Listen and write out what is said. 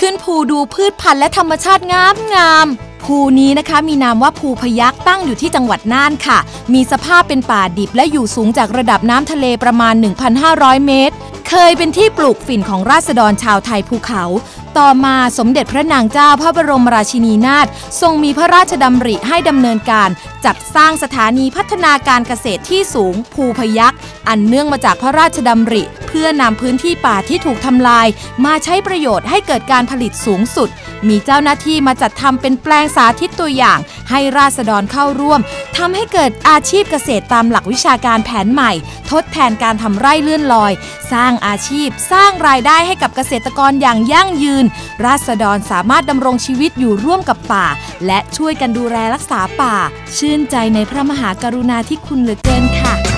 ขึ้นภูดูพืชพันธุ์และธรรมชาติงามงามภูนี้นะคะมีนามว่าภูพยักตั้งอยู่ที่จังหวัดน่านค่ะ มีสภาพเป็นป่าดิบและอยู่สูงจากระดับน้ำทะเลประมาณ 1,500 เมตรเคยเป็นที่ปลูกฝิ่นของราษฎรชาวไทยภูเขา ต่อมาสมเด็จพระนางเจ้าพระบรมราชินีนาถทรงมีพระราชดำริให้ดำเนินการ จัดสร้างสถานีพัฒนาการเกษตรที่สูง ภูพยักษ์อันเนื่องมาจากพระราชดำริ เพื่อนำพื้นที่ป่าที่ถูกทำลาย มาใช้ประโยชน์ให้เกิดการผลิตสูงสุด มีเจ้าหน้าที่มาจัดทำเป็นแปลงสาธิตตัวอย่าง ให้ราษฎรเข้าร่วมทำให้เกิดอาชีพเกษตรตามหลักวิชาการแผนใหม่ ทดแทนการทำไร่เลื่อนลอย สร้างอาชีพ สร้างรายได้ให้กับเกษตรกรอย่างยั่งยืน ราษฎรสามารถดำรงชีวิตอยู่ร่วมกับป่า และช่วยกันดูแลรักษาป่า ชื่นใจในพระมหากรุณาธิคุณเหลือเกินค่ะ